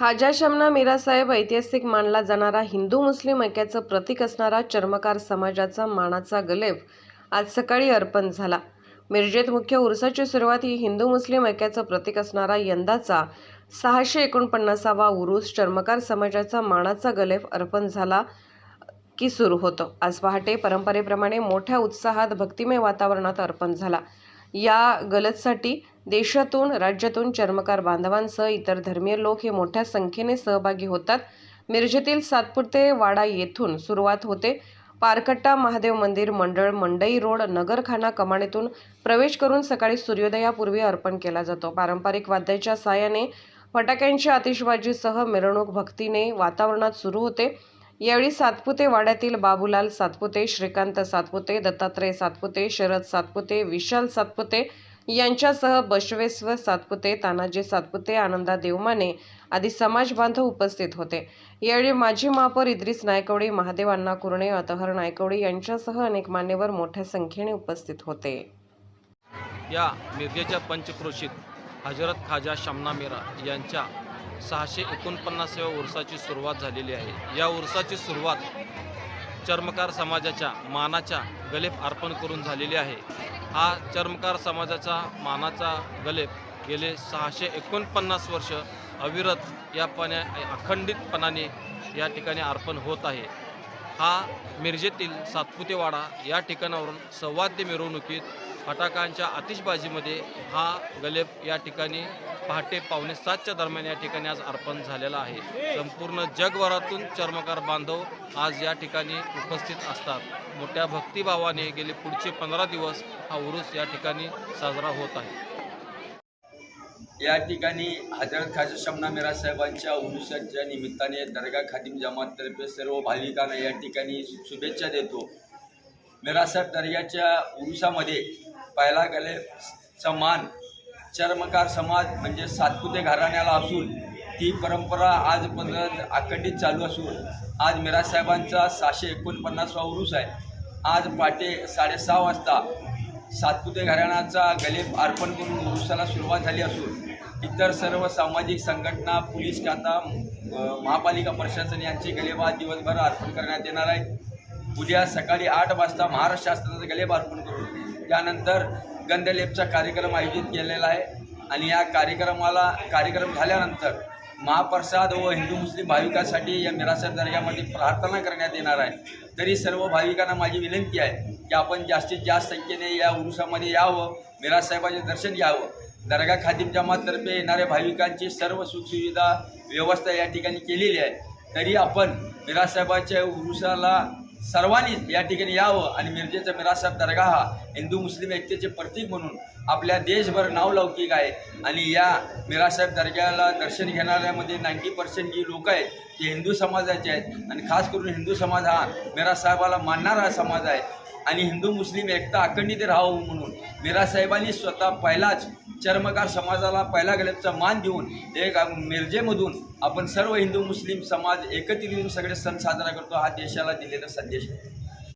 खाजा शमना मीरासाहेब ऐतिहासिक मानला जाणारा हिंदू मुस्लिम ऐक्याचं प्रतीक असणारा चर्मकार समाजाचा मानाचा गलेव आज सकाळी अर्पण झाला. मिरजेत मुख्य उरसाची सुरुवात ही हिंदू मुस्लिम ऐक्याचं प्रतीक असणारा यंदाचा सहाशे एकोणपन्नासावा उरूस चर्मकार समाजाचा मानाचा गलेफ अर्पण झाला की सुरू होतो. आज पहाटे परंपरेप्रमाणे मोठ्या उत्साहात भक्तिमय वातावरणात अर्पण झाला. या गलतसाठी देशातून राज्यातून चर्मकार बांधवांसह इतर धर्मीय लोक हे मोठ्या संख्येने सहभागी होतात. मिरजेतील सातपुते वाडा येथून सुरुवात होते. पारकट्टा महादेव मंदिर मंडळ मंडई रोड नगरखाना कमाणीतून प्रवेश करून सकाळी सूर्योदयापूर्वी अर्पण केला जातो. पारंपरिक वाद्याच्या साहाय्याने फटाक्यांच्या आतिषबाजीसह मिरवणूक भक्तीने वातावरणात सुरू होते. यावेळी सातपुते वाड्यातील बाबूलाल सातपुते श्रीकांत सातपुते दत्तात्रय सातपुते शरद सातपुते विशाल सातपुते यांच्यासह बसवेश्वर सातपुते तानाजी सातपुते आनंदा देवमाने आदी समाज बांधव उपस्थित होते. यावेळी माजी महापौर इद्रिस नायकवडी महादेव अण्णा कुरणे अतहर नायकवडी यांच्यासह अनेक मान्यवर मोठ्या संख्येने उपस्थित होते. या मिरजेच्या पंचक्रोशीत हजरत खाजा शमना मिरा यांच्या सहाशे एकोणपन्नासाव्या उर्साची सुरुवात झालेली आहे. या उर्साची सुरुवात चर्मकार समाजाच्या मानाच्या गलेप अर्पण करून झालेली आहे. हा चर्मकार समाजाचा मानाचा गलेप गेले सहाशे एकोणपन्नास वर्ष अविरत या अखंडितपणाने या ठिकाणी अर्पण होत आहे. हा मिरजेतील सातपुतेवाडा या ठिकाणावरून संवाद्य मिरवणुकीत फटाकांच्या आतिषबाजीमध्ये हा गलेप या ठिकाणी पहाटे पावणे सातच्या दरम्यान या ठिकाणी आज अर्पण झालेला आहे. संपूर्ण जगभरातून चर्मकार बांधव आज या ठिकाणी उपस्थित असतात. मोठ्या भक्तिभावाने गेले पुढचे पंधरा दिवस हा उरूस या ठिकाणी साजरा होत आहे. या ठिकाणी हजरत खाजा शमना मेरा साहेबांच्या उरुसाच्या निमित्ताने दर्गा खादिम जमाततर्फे सर्व भाविकांना या ठिकाणी शुभेच्छा देतो. मेरा साहेब दर्ग्याच्या उरुसामध्ये पाहायला गेले मान चर्मकार समाज म्हणजे सातपुते घराण्याला असून ती परंपरा आज आजपर्यंत अखंडित चालू असून आज मिराजसाहेबांचा सहाशे एकोणपन्नासवा उरूस आहे. आज पहाटे साडेसहा वाजता सातपुते घराण्याचा गलेप अर्पण करून उरुसाला सुरुवात झाली असून इतर सर्व सामाजिक संघटना पोलीस खाता महापालिका प्रशासन यांचे गलेबा आज दिवसभर अर्पण करण्यात येणार आहे. उद्या सकाळी आठ वाजता महाराष्ट्र शासनाचा गलेब अर्पण करून त्यानंतर गंधलेपचा कार्यक्रम आयोजित केलेला आहे. आणि या कार्यक्रमाला कार्यक्रम झाल्यानंतर महाप्रसाद व हिंदू मुस्लिम भाविकांसाठी या मिरासर दर्ग्यामध्ये प्रार्थना करण्यात येणार आहे. तरी सर्व भाविकांना माझी विनंती आहे की आपण जास्तीत जास्त संख्येने या उरुसामध्ये यावं मिरासाहेबाचे दर्शन घ्यावं. दर्गा खादिम जमाततर्फे येणाऱ्या भाविकांची सर्व सुखसुविधा व्यवस्था या ठिकाणी केलेली आहे. तरी आपण मिरासाहेबाच्या उरुसाला सर्वांनीच या ठिकाणी यावं आणि मिरजेचा मिरासाहेब दर्गा हा हिंदू मुस्लिम ऐक्याचे प्रतीक म्हणून आपल्या देशभर नावलौकिक आहे. आणि या मिरासाहेब दर्ग्याला दर्शन घेणाऱ्यामध्ये नाईंटी पर्सेंट जी लोक आहेत ते हिंदू समाजाचे आहेत. आणि खास करून हिंदू समाज हा मिरासाहेबाला मानणारा समाज आहे. आणि हिंदू मुस्लिम एकता अखंडित राहावं म्हणून मिरासाहेबांनी स्वतः पहिलाच चर्मकार समाजाला पहिला गलेपचा मान देऊन एक मिरजेमधून आपण सर्व हिंदू मुस्लिम समाज एकत्रित येऊन सगळे सण साजरा करतो. हा देशाला दिलेला संदेश आहे